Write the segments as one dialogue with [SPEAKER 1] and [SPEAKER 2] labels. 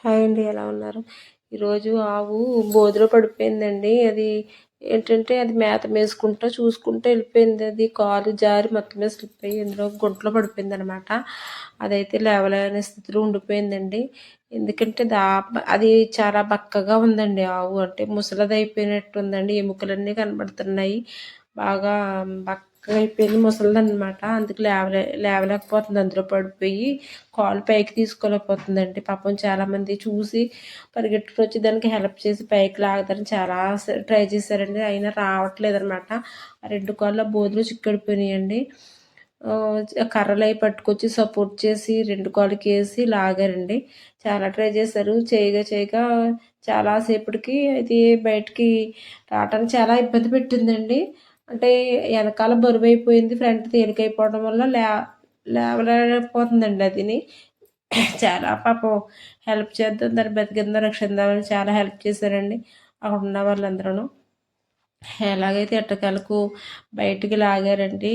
[SPEAKER 1] Hi అండి ఎలా ఉన్నారు? ఈరోజు ఆవు బోధిలో పడిపోయిందండి. అది ఏంటంటే అది మేత మేసుకుంటా చూసుకుంటూ వెళ్ళిపోయింది. అది కాలు జారి మొత్తం మీద స్లిప్ అయ్యి ఇందులో గుంటలో పడిపోయింది అనమాట అదైతే లేవలేని స్థితిలో ఉండిపోయిందండి. ఎందుకంటే దా అది చాలా బక్కగా ఉందండి ఆవు. అంటే ముసలది అయిపోయినట్టు ఉందండి. ఎముకలన్నీ కనబడుతున్నాయి. బాగా బక్క అయిపోయింది ముసలిది అనమాట అందుకు లేవలే లేవలేకపోతుంది. అందులో పడిపోయి కాలు పైకి తీసుకోలేకపోతుందండి. పాపం చాలామంది చూసి పరిగెట్టుకుని వచ్చి దానికి హెల్ప్ చేసి పైకి లాగుతారని చాలా ట్రై చేశారండి. అయినా రావట్లేదు అనమాట ఆ రెండు కాళ్ళ బోధులు చిక్కడిపోయినాయండి. కర్రలు అవి పట్టుకొచ్చి సపోర్ట్ చేసి రెండు కాళ్ళకి వేసి లాగారండి. చాలా ట్రై చేశారు. చేయగా చేయగా చాలాసేపటికి అది బయటికి రావటానికి చాలా ఇబ్బంది పెట్టిందండి. అంటే వెనకాల బరువు అయిపోయింది ఫ్రంట్ తేలికైపోవడం వల్ల లే లేవలేకపోతుందండి అదిని. చాలా పాపం హెల్ప్ చేద్దాం దాన్ని బతికిందో రక్షిద్దామని చాలా హెల్ప్ చేశారండి అక్కడ ఉన్న వాళ్ళందరూ ఎలాగైతే ఎట్టకాలకు బయటికి లాగారండి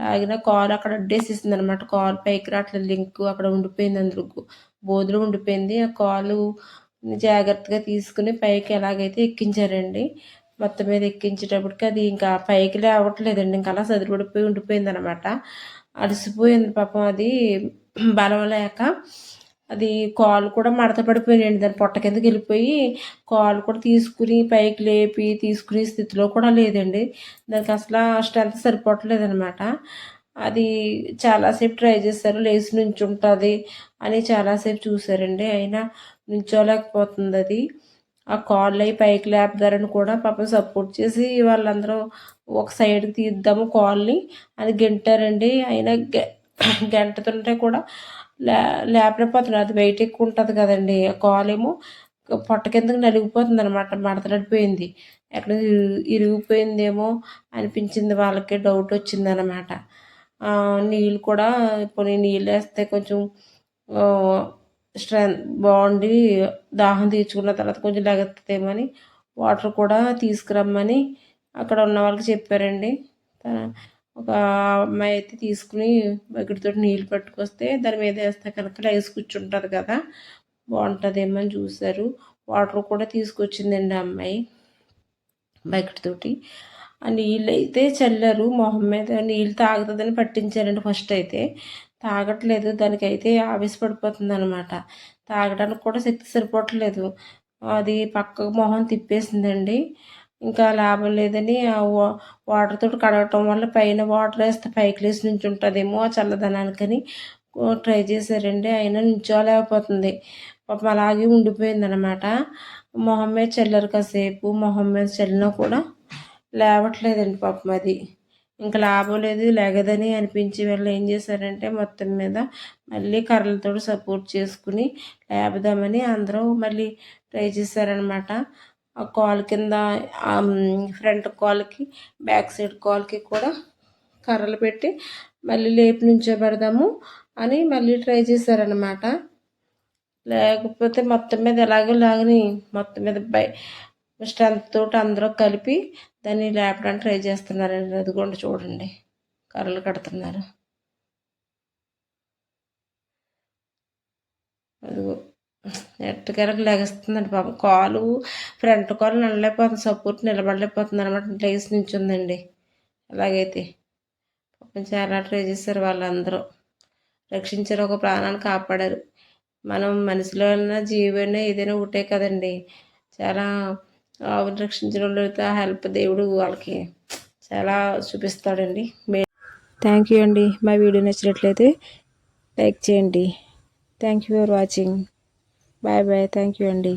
[SPEAKER 1] లాగిన కాల్ అక్కడ అడ్డేసేసింది అనమాట కాల్ పైకి రావట్లేదు లింక్ అక్కడ ఉండిపోయింది అందరికి బోధులు ఉండిపోయింది. ఆ కాలు జాగ్రత్తగా తీసుకుని పైకి ఎలాగైతే ఎక్కించారండి. మొత్తం మీద ఎక్కించేటప్పటికి అది ఇంకా పైకి లేవట్లేదండి. ఇంకా అలా సదిరిపడిపోయి ఉండిపోయింది అనమాట అలసిపోయింది పాపం అది. బలం లేక అది కాలు కూడా మడత పడిపోయినాయండి. దాని పొట్ట కిందకి వెళ్ళిపోయి కాలు కూడా తీసుకుని పైకి లేపి తీసుకునే స్థితిలో కూడా లేదండి. దానికి అసలు స్ట్రెంత్ సరిపోవట్లేదనమాట అది చాలాసేపు ట్రై చేశారు. లేచి నుంచి ఉంటుంది అని చాలాసేపు చూసారండి అయినా నుంచోలేకపోతుంది అది. ఆ కాళ్ళు అవి పైకి లేపుతారని కూడా పాపం సపోర్ట్ చేసి వాళ్ళందరూ ఒక సైడ్ తీద్దాము కాల్ని అని గెంటారండి. అయినా గెంటుతుంటే కూడా లే లేపలేకపోతున్నారు. అది వెయిట్ ఎక్కువ ఉంటుంది కదండి. ఆ కాల్ ఏమో పొట్ట కిందకి నలిగిపోతుంది అనమాట మడతలడిపోయింది. ఎక్కడ ఇరిగిపోయిందేమో అనిపించింది వాళ్ళకి. డౌట్ వచ్చింది అనమాట నీళ్ళు కూడా ఇప్పుడు నీళ్ళు వేస్తే కొంచెం స్ట్రెంత్ బాగుండి దాహం తీర్చుకున్న తర్వాత కొంచెం లెగెత్తుతేమని వాటర్ కూడా తీసుకురమ్మని అక్కడ ఉన్న వాళ్ళకి చెప్పారండి. ఒక అమ్మాయి అయితే తీసుకుని బకెట్తో నీళ్ళు పట్టుకొస్తే దాని మీద వేస్తే కనుక లైస్ కూర్చుంటుంది కదా బాగుంటుందేమో అని చూశారు. వాటర్ కూడా తీసుకొచ్చిందండి ఆ అమ్మాయి బకెట్ తోటి ఆ నీళ్ళు అయితే చల్లారు మొహం మీద నీళ్ళు తాగుతుందని పట్టించారండి ఫస్ట్ అయితే. తాగట్లేదు. దానికైతే ఆవేశపడిపోతుంది అనమాట తాగడానికి కూడా శక్తి సరిపోవట్లేదు. అది పక్కకు మొహం తిప్పేసిందండి. ఇంకా లాభం లేదని వాటర్ తోటి కడగటం వల్ల పైన వాటర్ వేస్తే పైకి లేచి నుంచి ఉంటుందేమో ఆ చల్లదనానికని ట్రై చేశారండి. అయినా నుంచోలేకపోతుంది పాపం అలాగే ఉండిపోయింది అనమాట మొహం మీద చల్లరు కాసేపు మొహం మీద చల్లినా కూడా లేవట్లేదండి పాపం అది. ఇంకా లాభం లేదు లేగదని అనిపించి వాళ్ళు ఏం చేశారంటే మొత్తం మీద మళ్ళీ కర్రలతో సపోర్ట్ చేసుకుని లేపుదామని అందరూ మళ్ళీ ట్రై చేశారనమాట ఆ కాల్ కింద ఫ్రంట్ కాల్కి బ్యాక్ సైడ్ కాల్కి కూడా కర్రలు పెట్టి మళ్ళీ లేపి నుంచోబెడదాము అని మళ్ళీ ట్రై చేశారనమాట లేకపోతే మొత్తం మీద ఎలాగో లాగని మొత్తం మీద బై స్ట్రెంత్ తోటి అందరూ కలిపి దాన్ని లేపడానికి ట్రై చేస్తున్నారండి అదిగోండి చూడండి. కర్రలు కడుతున్నారు. అదిగో ఎట్టకెరకు లెగస్తుందండి పాపం. కాలు ఫ్రంట్ కాలు నిలలేకపోతుంది సపోర్ట్ నిలబడలేకపోతుంది అనమాట లేచి ఉందండి అలాగైతే పాపం చాలా ట్రై చేశారు వాళ్ళందరూ. రక్షించారు. ఒక ప్రాణాన్ని కాపాడారు. మనం మనిషిలో ఉన్న జీవైనా ఏదైనా ఒకటే కదండి. చాలా ఆవును రక్షించిన వాళ్ళతో హెల్ప్ దేవుడు వాళ్ళకి చాలా చూపిస్తాడండి. థ్యాంక్ యూ అండి. మా వీడియో నచ్చినట్లయితే లైక్ చేయండి. Thank you for watching bye bye thank you అండి.